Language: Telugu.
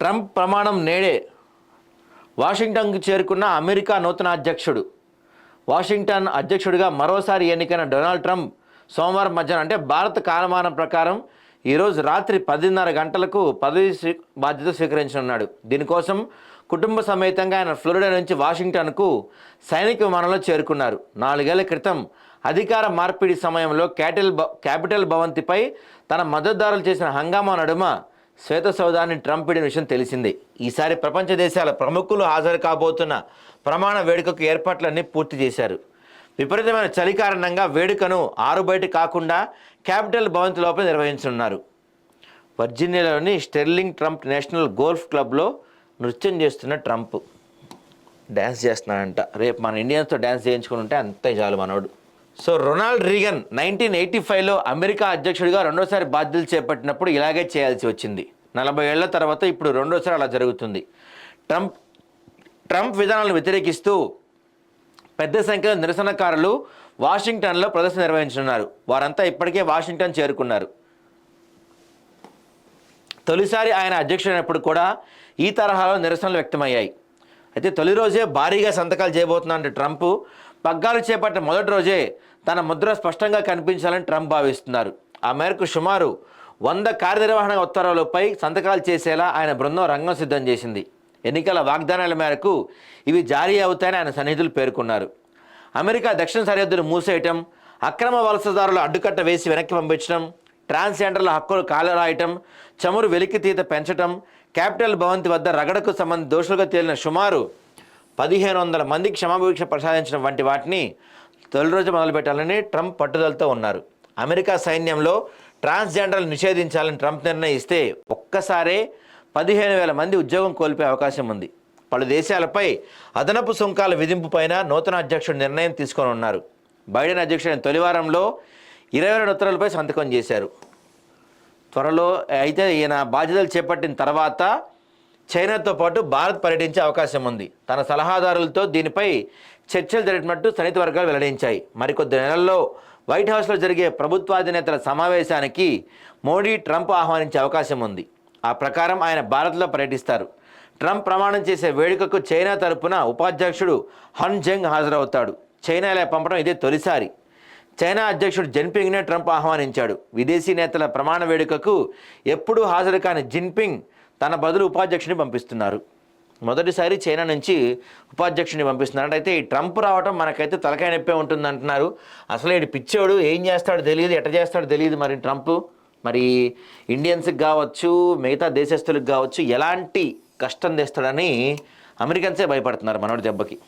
ట్రంప్ ప్రమాణం నేడే. వాషింగ్టన్కు చేరుకున్న అమెరికా నూతన అధ్యక్షుడు. వాషింగ్టన్ అధ్యక్షుడిగా మరోసారి ఎన్నికైన డొనాల్డ్ ట్రంప్ సోమవారం మధ్యాహ్నం అంటే భారత కాలమానం ప్రకారం ఈరోజు రాత్రి పదిన్నర గంటలకు పదవి స్వీ బాధ్యత స్వీకరించనున్నాడు. దీనికోసం కుటుంబ సమేతంగా ఆయన ఫ్లోరిడా నుంచి వాషింగ్టన్కు సైనిక విమానంలో చేరుకున్నారు. నాలుగేళ్ళ క్రితం అధికార మార్పిడి సమయంలో క్యాటిల్ క్యాపిటల్ భవంతిపై తన మద్దతుదారులు చేసిన హంగామా నడుమ శ్వేత సౌదాన్ని ట్రంప్ విడిన విషయం తెలిసిందే. ఈసారి ప్రపంచ దేశాల ప్రముఖులు హాజరు కాబోతున్న ప్రమాణ వేడుకకు ఏర్పాట్లన్నీ పూర్తి చేశారు. విపరీతమైన చలి కారణంగా వేడుకను ఆరు బయట కాకుండా క్యాపిటల్ భవంతి లోపల నిర్వహించనున్నారు. వర్జీనియాలోని స్టెర్లింగ్ ట్రంప్ నేషనల్ గోల్ఫ్ క్లబ్లో నృత్యం చేస్తున్న ట్రంప్. డ్యాన్స్ చేస్తున్నాడంట. రేపు మన ఇండియన్స్తో డ్యాన్స్ చేయించుకుని ఉంటే అంతే చాలు మనోడు. So Ronald Reagan nineteen eighty ఫైవ్లో అమెరికా అధ్యక్షుడిగా రెండోసారి బాధ్యతలు చేపట్టినప్పుడు ఇలాగే చేయాల్సి వచ్చింది. నలభై ఏళ్ళ తర్వాత ఇప్పుడు రెండోసారి అలా జరుగుతుంది. ట్రంప్ ట్రంప్ విధానాలను వ్యతిరేకిస్తూ పెద్ద సంఖ్యలో నిరసనకారులు వాషింగ్టన్లో ప్రదర్శన నిర్వహించనున్నారు. వారంతా ఇప్పటికే వాషింగ్టన్ చేరుకున్నారు. తొలిసారి ఆయన అధ్యక్షుడైనప్పుడు కూడా ఈ తరహాలో నిరసనలు వ్యక్తమయ్యాయి. అయితే తొలి రోజే భారీగా సంతకాలు చేయబోతున్నారంటే ట్రంప్. పగ్గాలు చేపట్టిన మొదటి రోజే తన ముద్ర స్పష్టంగా కనిపించాలని ట్రంప్ భావిస్తున్నారు. ఆ మేరకు సుమారు వంద కార్యనిర్వహణ ఉత్తర్వులపై సంతకాలు చేసేలా ఆయన బృందం రంగం సిద్ధం చేసింది. ఎన్నికల వాగ్దానాల మేరకు ఇవి జారీ అవుతాయని ఆయన సన్నిహితులు పేర్కొన్నారు. అమెరికా దక్షిణ సరిహద్దును మూసేయటం అక్రమ వలసదారుల అడ్డుకట్ట వేసి వెనక్కి పంపించడం ట్రాన్స్జెండర్ల హక్కులు కాలరాయటం చమురు వెలికితీత పెంచటం క్యాపిటల్ భవంతి వద్ద రగడకు సంబంధించి దోషులుగా తేలిన సుమారు పదిహేను వందల మందికి క్షమాభిక్ష ప్రసాదించడం వంటి వాటిని తొలి రోజు మొదలుపెట్టాలని ట్రంప్ పట్టుదలతో ఉన్నారు. అమెరికా సైన్యంలో ట్రాన్స్జెండర్లు నిషేధించాలని ట్రంప్ నిర్ణయిస్తే ఒక్కసారే పదిహేను వేల మంది ఉద్యోగం కోల్పోయే అవకాశం ఉంది. పలు దేశాలపై అదనపు సుంకాల విధింపుపైన నూతన అధ్యక్షుడు నిర్ణయం తీసుకొని ఉన్నారు. బైడెన్ అధ్యక్షుడైన తొలివారంలో ఇరవై రెండు ఉత్తర్వులపై సంతకం చేశారు. త్వరలో అయితే ఈయన బాధ్యతలు చేపట్టిన తర్వాత చైనాతో పాటు భారత్ పర్యటించే అవకాశం ఉంది. తన సలహాదారులతో దీనిపై చర్చలు జరిపినట్టు సన్నిహిత వర్గాలు వెల్లడించాయి. మరికొద్ది నెలల్లో వైట్ హౌస్లో జరిగే ప్రభుత్వాధినేతల సమావేశానికి మోడీ ట్రంప్ ఆహ్వానించే అవకాశం ఉంది. ఆ ప్రకారం ఆయన భారత్లో పర్యటిస్తారు. ట్రంప్ ప్రమాణం చేసే వేడుకకు చైనా తరపున ఉపాధ్యక్షుడు హన్ జంగ్ హాజరవుతాడు. చైనా ఇలా పంపడం ఇదే తొలిసారి. చైనా అధ్యక్షుడు జిన్పింగ్నే ట్రంప్ ఆహ్వానించాడు. విదేశీ నేతల ప్రమాణ వేడుకకు ఎప్పుడూ హాజరు కాని జిన్పింగ్ తన బదులు ఉపాధ్యక్షుని పంపిస్తున్నారు. మొదటిసారి చైనా నుంచి ఉపాధ్యక్షుని పంపిస్తున్నారు. అయితే ఈ ట్రంప్ రావడం మనకైతే తలకాయ నొప్పే ఉంటుంది అంటున్నారు అసలు ఈ పిచ్చోడు ఏం చేస్తాడో తెలియదు ఎట చేస్తాడో తెలియదు మరి ట్రంప్. మరి ఇండియన్స్కి కావచ్చు మిగతా దేశస్తులకు కావచ్చు ఎలాంటి కష్టం తెస్తాడని అమెరికన్సే భయపడుతున్నారు మనోడి దెబ్బకి.